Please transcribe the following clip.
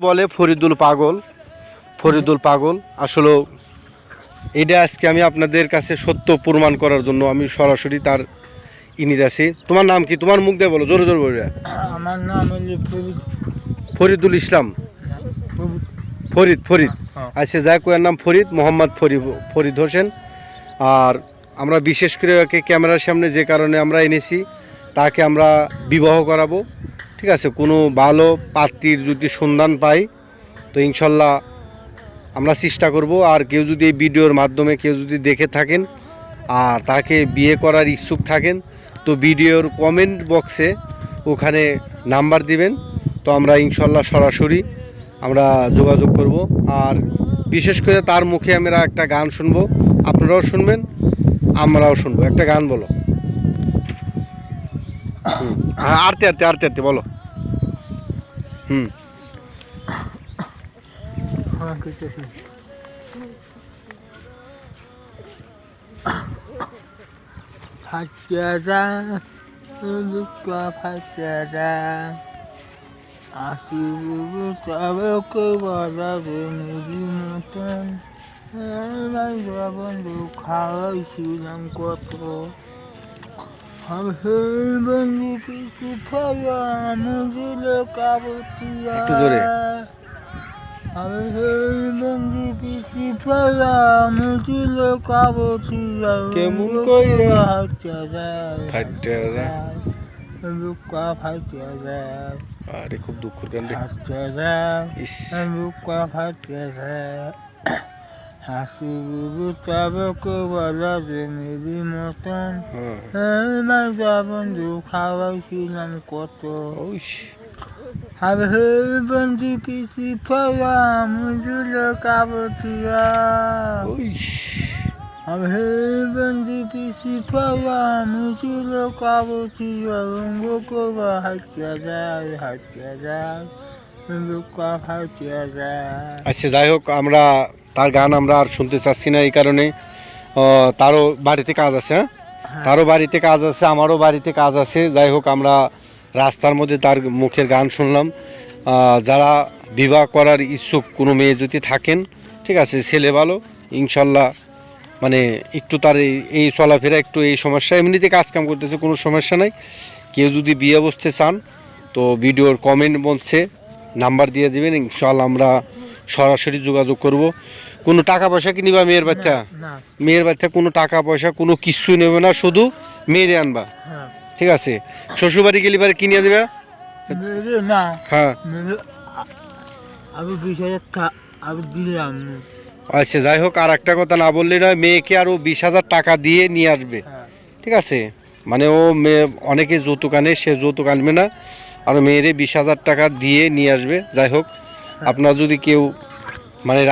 বলে ফরিদুল পাগল ফরিদুল পাগল। আসলে এটা আজকে আমি আপনাদের কাছে সত্য প্রমাণ করার জন্য আমি সরাসরি তার ইনিদ আছি। তোমার নাম কি? তোমার মুখ দিয়ে বলো জোরে জোরে বলে। আমার নাম ফরিদুল ইসলাম। ফরিদ। ফরিদ হ্যাঁ। আচ্ছা যাই কোয়ার নাম ফরিদ মোহাম্মদ ফরিদ ফরিদ হোসেন। আর আমরা বিশেষ করে ওকে ক্যামেরার সামনে যে কারণে আমরা এনেছি তাকে আমরা বিবাহ করাবো। ঠিক আছে, কোনো ভালো পাত্রীর যদি সন্ধান পাই, তো ইনশাল্লাহ আমরা চেষ্টা করব। আর কেউ যদি এই ভিডিওর মাধ্যমে কেউ যদি দেখে থাকেন আর তাকে বিয়ে করার ইচ্ছুক থাকেন, তো ভিডিওর কমেন্ট বক্সে ওখানে নাম্বার দিবেন। তো আমরা ইনশাল্লাহ সরাসরি আমরা যোগাযোগ করব। আর বিশেষ করে তার মুখে আমরা একটা গান শুনব। আপনারাও শুনবেন, আমরাও শুনব। একটা গান বলো। আরতে আরতে আরতে আরতে, বলো। হুম। আমার কইতেছি ফাটিয়া লুকা ফাটিয়া যা আকি বুবু তবে কে বলা যে মেরি মতন আমার খাওয়াইছিলাম কত আমি বন্ধু পিছু ফেলা মুজিল কাবতিয়া একটু জোরে। কেমন কইরা? যায়। লুকা ফাটিয়া যায় আরে খুব দুঃখের রে হাতিয়া যায় লুকা ফাটিয়া যায় হাসি বুবু তবে কে বলা যে মেরি মতন। হ্যাঁ। আমার বন্ধু খাওয়াইছিলাম কত। ওইস আমি বন্ধু পিসি ফেলা মুজুল কাবতিয়া। ওইস আমি বন্ধু পিসি ফেলা মুজুল কাবতিয়া। রঙ্গ করবা হাতিয়া যায় হাতিয়া যায় লুকা হাতিয়া যায়। আচ্ছা যাই হোক আমরা তার গান আমরা আর শুনতে চাচ্ছি না এই কারণে। তারও বাড়িতে কাজ আছে হ্যাঁ? তারও বাড়িতে কাজ আছে আমারও বাড়িতে কাজ আছে। যাই হোক আমরা রাস্তার মধ্যে তার মুখের গান শুনলাম। যারা বিবাহ করার ইচ্ছুক কোনো মেয়ে যদি থাকেন ঠিক আছে ছেলে ভালো ইনশাল্লাহ মানে একটু তার এই চলাফেরা একটু এই সমস্যা এমনিতে কাজ কাম করতেছে কোনো সমস্যা নাই। কেউ যদি বিয়ে বসতে চান তো ভিডিওর কমেন্ট বলছে নাম্বার দিয়ে দেবেন ইনশাল্লাহ আমরা সরাসরি যোগাযোগ করব। কোনো টাকা পয়সা কি নিবা মেয়ের বাচ্চা? মেয়ের বাচ্চা কোনো টাকা পয়সা কোনো কিছু নেবে না শুধু মেয়েরে আনবা। হ্যাঁ। ঠিক আছে? শ্বশুরবাড়ি গেলে পারে কিনে দেবে না। হ্যাঁ। আচ্ছা যাই হোক আর একটা কথা না বললে নয় মেয়েকে আরও বিশ হাজার টাকা দিয়ে নিয়ে আসবে। হ্যাঁ। ঠিক আছে? মানে ও মেয়ে অনেকে যৌতুক আনে সে যৌতুক আনবে না। আর মেয়েরে বিশ হাজার টাকা দিয়ে নিয়ে আসবে। যাই হোক আপনার যদি কেউ মানে